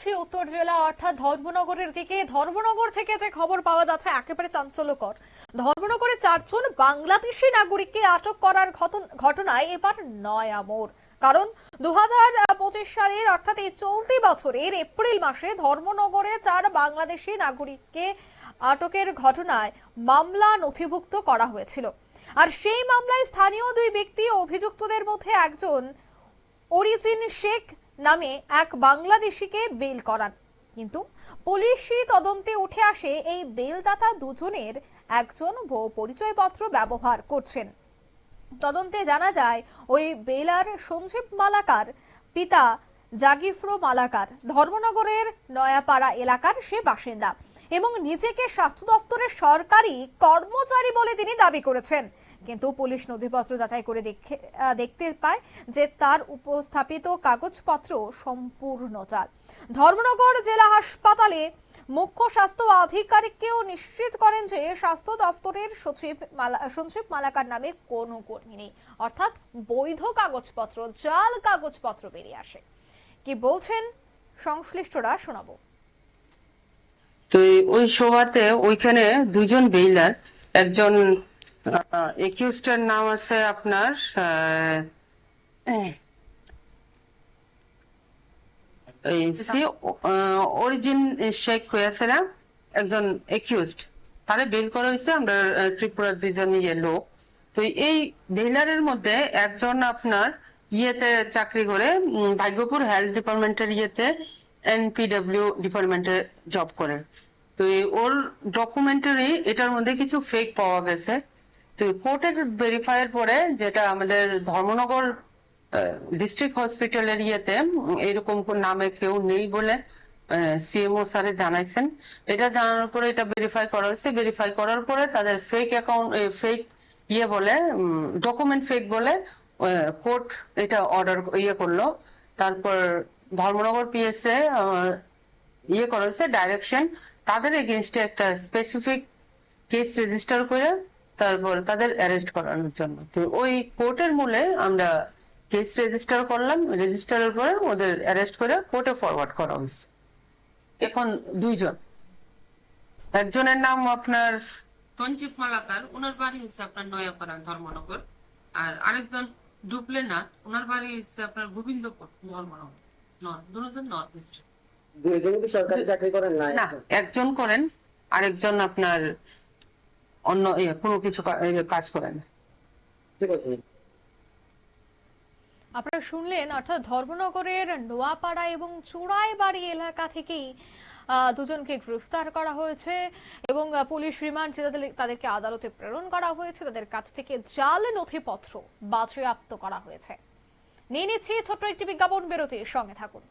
যাচ্ছি উত্তর জেলা, অর্থাৎ ধর্মনগরের দিকে। ধর্মনগর থেকে যে খবর পাওয়া যাচ্ছে, একেবারে চাঞ্চল্যকর। ধর্মনগরে চারজন বাংলাদেশি নাগরিককে আটক করার ঘটনায় এবার নয়া মোড় কারণ দু সালের, অর্থাৎ এই চলতি বছরের এপ্রিল মাসে ধর্মনগরে চার বাংলাদেশি নাগরিককে আটকের ঘটনায় মামলা নথিভুক্ত করা হয়েছিল। আর সেই মামলায় স্থানীয় দুই ব্যক্তি অভিযুক্তদের মধ্যে একজন অরিজিন শেখ নামে এক বাংলাদেশিকে বেল করান। কিন্তু পুলিশি তদন্তে উঠে আসে এই বেলদাতা দুজনের একজন ভুয়ো পরিচয়পত্র ব্যবহার করছেন। তদন্তে জানা যায়, ওই বেলার সঞ্জীব মালাকার পিতা জাগিফ্রো মালাকার। ধর্মনগরের নয়াপাড়া এলাকার সে বাসিন্দা এবং নিজেকে স্বাস্থ্য দপ্তরের সরকারি কর্মচারী বলে তিনি দাবি করেছেন। কিন্তু পুলিশ নথিপত্র যাচাই করে দেখতে পায় যে তার উপস্থাপিত কাগজপত্র সম্পূর্ণ জাল ধর্মনগর জেলা হাসপাতালে মুখ্য স্বাস্থ্য আধিকারিককেও নিশ্চিত করেন যে স্বাস্থ্য দপ্তরের সচিব সঞ্জীব মালাকার নামে কোনো কর্মী নেই। অর্থাৎ বৈধ কাগজপত্র, জাল কাগজপত্র বেরিয়ে আসে। কি বলছেন? সংশ্লিষ্টরা শোনাবো। তো ওই সভাতে ওইখানে দুজন বেইলার একজন একিউস্টার নাম আছে আপনার এই সে অরিজিন শেখ হয়েছিল একজন একিউজড তারে বেল করা হয়েছে আমরা ত্রিপুরার দুজন ইয়ে লোক। তো এই বেইলারের মধ্যে একজন আপনার ইয়েতে চাকরি করে ভাগ্যপুর হেলথ ডিপার্টমেন্টের ইয়েতে এনপিডব্লিউ ডিপার্টমেন্টে জব করে। তো ওর ডকুমেন্টারি এটার মধ্যে কিছু ফেক পাওয়া গেছে। তো কোর্টের ভেরিফাইয়ের পরে যেটা আমাদের ধর্মনগর ডিস্ট্রিক্ট হসপিটালের ইয়েতে, এরকম কোন নামে কেউ নেই বলে সিএমও স্যারে জানাইছেন। এটা জানানোর পরে এটা ভেরিফাই করা হয়েছে। ভেরিফাই করার পরে তাদের ফেক অ্যাকাউন্ট ফেক ইয়ে বলে ডকুমেন্ট ফেক বলে কোর্ট এটা অর্ডার ইয়ে করল। তারপর ধর্মনগর পিএসএ ইয়ে করা হয়েছে ডাইরেকশন তাদের এগেনস্টে একটা স্পেসিফিক কেস রেজিস্টার করে তারপর তাদের অ্যারেস্ট করানোর জন্য। তো ওই কোর্টের মূলে আমরা কেস রেজিস্টার করলাম। রেজিস্টারের পরে ওদের অ্যারেস্ট করে কোর্টে ফরওয়ার্ড করা হয়েছে। এখন দুইজন। একজনের নাম আপনার সঞ্জীব মালাকার। ওনার বাড়ি হচ্ছে আপনার নয়াপাড়া ধর্মনগর। আর আরেকজন ওনার বাড়ি হচ্ছে আপনার গোবিন্দপুর ধর্মনগর। নর্থ দুজন নর্থ ইস্ট দুইজনে কি সরকারি চাকরি করেন? না না একজন। করেন আরেকজন আপনার অন্য কোনো কিছু কাজ করেন। ঠিক আছে। আপনারা শুনলেন অর্থাৎ ধর্মনগরের নোয়াপাড়া এবং চোরাইবাড়ি এলাকা থেকেই দুজনকে গ্রেফতার করা হয়েছে এবং পুলিশ রিমান্ড তাদের- তাদেরকে আদালতে প্রেরণ করা হয়েছে। তাদের কাছ থেকে জাল নথিপত্র বাজেয়াপ্ত করা হয়েছে। নিয়ে নিচ্ছি ছোট্ট একটি বিজ্ঞাপন বেরোতে সঙ্গে থাকুন।